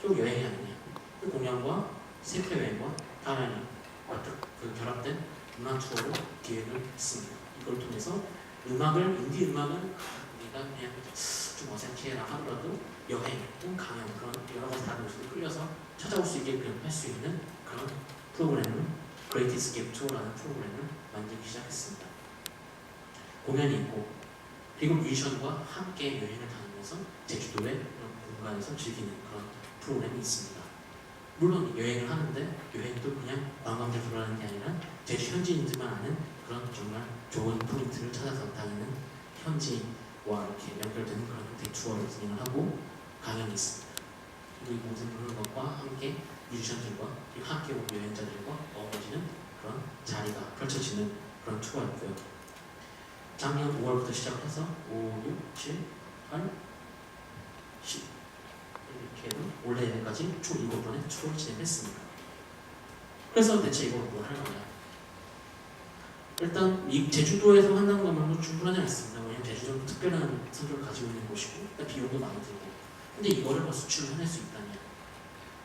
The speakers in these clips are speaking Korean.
결국 여행이 아니냐. 그 공연과 세계 여행과 당연히 그 결합된 문화 투어로 기획을 했습니다. 이걸 통해서 음악을 인디 음악은 우리가 그냥 좀 어색해라 하더라도 여행 혹은 강연 그런 여러 가지 다른 요소를 끌려서 찾아올 수 있게끔 할 수 있는 그런 프로그램을 그레이트 스케이프 투어라는 프로그램을 만들기 시작했습니다. 공연이 있고 그리고 뮤지션과 함께 여행을 다니면서 제주도의 그런 공간에서 즐기는 그런 프로그램이 있습니다. 물론 여행을 하는데 여행도 그냥 관광지 돌아가는 게 아니라 제주 현지인들만 아는 그런 정말 좋은 포인트를 찾아서 다니는 현지와 이렇게 연결되는 그런 형태의 투어를 진행을 하고 강연이 있습니다. 그리고 이 모든 그런 것과 함께 뮤지션들과 함께 온 여행자들과 어우러지는 그런 자리가 펼쳐지는 그런 투어였고요. 작년 5월부터 시작해서 5, 6, 7, 8, 10 이렇게 해도 올해까지 총 7번의 투어를 진행했습니다. 그래서 대체 이걸 뭘 하려냐? 일단 이 제주도에서 한다는 것만으로 충분하지 않습니다. 왜냐면 제주도는 특별한 성격을 가지고 있는 곳이고 비용도 많이 들고 근데 이거를 뭐 수출을 해낼 수 있다면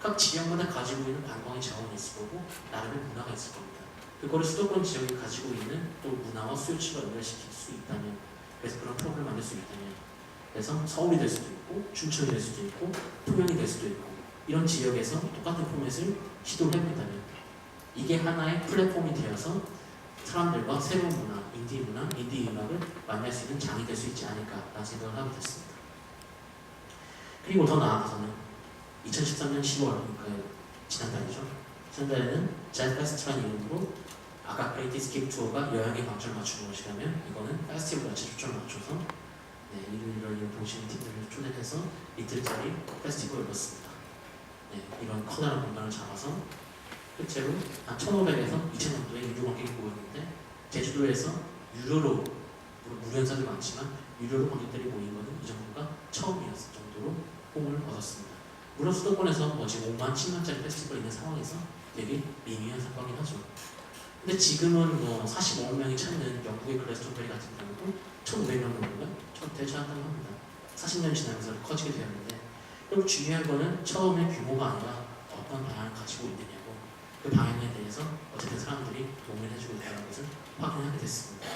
각 지역마다 가지고 있는 관광의 자원이 있을 거고 나름의 문화가 있을 겁니다. 그거를 수도권 지역이 가지고 있는 또 문화와 수요치가 연결시킬 수 있다면 그래서 그런 프로그램을 만들 수 있다면 그래서 서울이 될 수도 있고 춘천이 될 수도 있고 통영이 될 수도 있고 이런 지역에서 똑같은 포맷을 시도를 해본다면 이게 하나의 플랫폼이 되어서 사람들과 새로운 문화, 인디 문화, 인디 음악을 만날 수 있는 장이 될 수 있지 않을까라는 생각을 하게 됐습니다. 그리고 더 나아가서는 2013년 10월, 그러니까 지난달이죠. 지난달에는 잭페스트라는 이름으로 아까 그레이티 스케이프 투어가 여행에 방점을 맞추는 것이라면 이거는 페스티벌 자체 초점을 맞춰서 네, 이런 이런 동시에 팀들을 초대해서 이틀짜리 페스티벌을 열었습니다. 네, 이런 커다란 공간을 잡아서 실제로 한 1500에서 2000년도에 유료 관객이 모였는데 제주도에서 유료로 무료 행사도 많지만 유료로 관객들이 모인 것은 이 정도가 처음이었을 정도로 호응을 얻었습니다. 물론 수도권에서 뭐 지금 5만 7만짜리 페스티벌이 있는 상황에서 되게 미미한 상황이긴 하죠. 근데 지금은 뭐 45만 명이 찾는 영국의 글래스톤베리 같은 경우도 1,500명 정도가 대처한다고 합니다. 40년 지나면서 커지게 되었는데 그리고 중요한 거는 처음에 규모가 아니라 어떤 방향을 가지고 있느냐고 그 방향에 대해서 어쨌든 사람들이 동의를 해주고 있다는 것을 확인하게 됐습니다.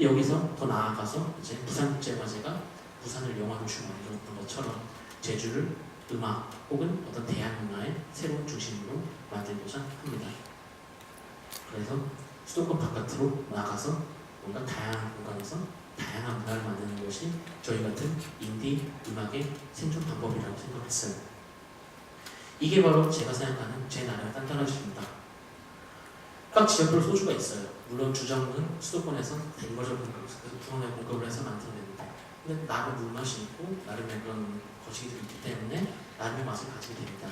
여기서 더 나아가서 이제 부산국제화제가 부산을 영화 도시로 만들었던 것처럼 제주를 음악 혹은 어떤 대한 문화의 새로운 만들고자 합니다. 그래서 수도권 바깥으로 나가서 뭔가 다양한 공간에서 다양한 문화를 만드는 것이 저희 같은 인디 음악의 생존 방법이라고 생각했어요. 이게 바로 제가 생각하는 제 나라의 딴따라주입니다. 각 지역별로 소주가 있어요. 물론 주정은 수도권에서 대거적으로 부엉에 공급을 해서 만들어냅니다. 근데 나름 물맛이 있고 나름의 그런 거시기들이 있기 때문에 나름의 맛을 가지게 됩니다.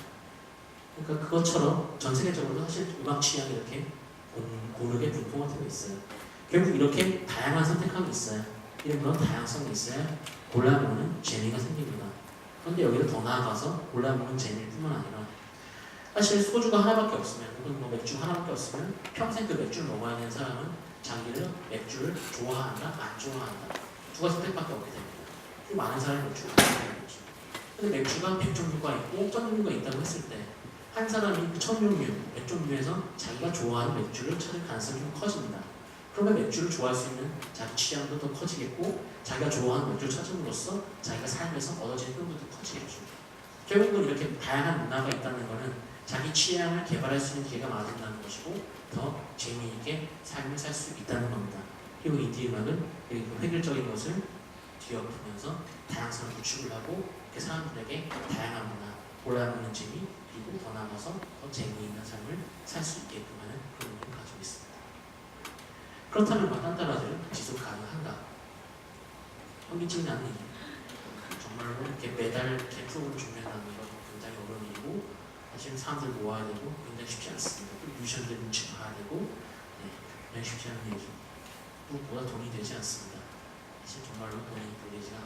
그러니까 그것처럼 전 세계적으로 사실 음악 취향이 이렇게 고- 고르게 분포가 되고 있어요. 결국 이렇게 다양한 선택함이 있어요. 이런 그런 다양성이 있어야 골라먹는 재미가 생깁니다. 그런데 여기를 더 나아가서 골라먹는 재미뿐만 아니라 사실 소주가 하나밖에 없으면 혹은 뭐 맥주 하나밖에 없으면 평생 그 맥주를 먹어야 되는 사람은 자기를 맥주를 좋아한다, 안 좋아한다 두 가지 선택밖에 없게 됩니다. 그 많은 사람이 맥주를 좋아하는 거죠. 근데 맥주가 100 종류가 있고 1000종류가 있다고 했을 때 한 사람이 그 1000종류, 100종류에서 자기가 좋아하는 맥주를 찾을 가능성이 좀 커집니다. 그러면 맥주를 좋아할 수 있는 자기 취향도 더 커지겠고 자기가 좋아하는 맥주를 찾음으로써 자기가 삶에서 얻어지는 더 커지겠죠. 결국은 이렇게 다양한 문화가 있다는 것은 자기 취향을 개발할 수 있는 기회가 많아진다는 것이고 더 재미있게 삶을 살 수 있다는 겁니다. 그리고 인디 음악은 그 획일적인 것을 뒤엎으면서 다양성을 구축을 하고 그 사람들에게 다양한 문화, 골라먹는 재미 그리고 더 나아가서 더 재미 있는 삶을 살 수 있게끔 하는 그런 의미를 가지고 있습니다. 그렇다면 뭐 딴따라들 지속 가능한가? 현기증이 나는 얘기. 정말로 이렇게 매달 이렇게 준비한다는 건 굉장히 어려운 일이고 사실 사람들 모아야 되고 굉장히 쉽지 않습니다. 그리고 뮤지션들 눈치 봐야 되고 네, 굉장히 쉽지 않은 일이죠. 무엇보다 돈이 되지 않습니다. 사실 정말로 돈이 들리지가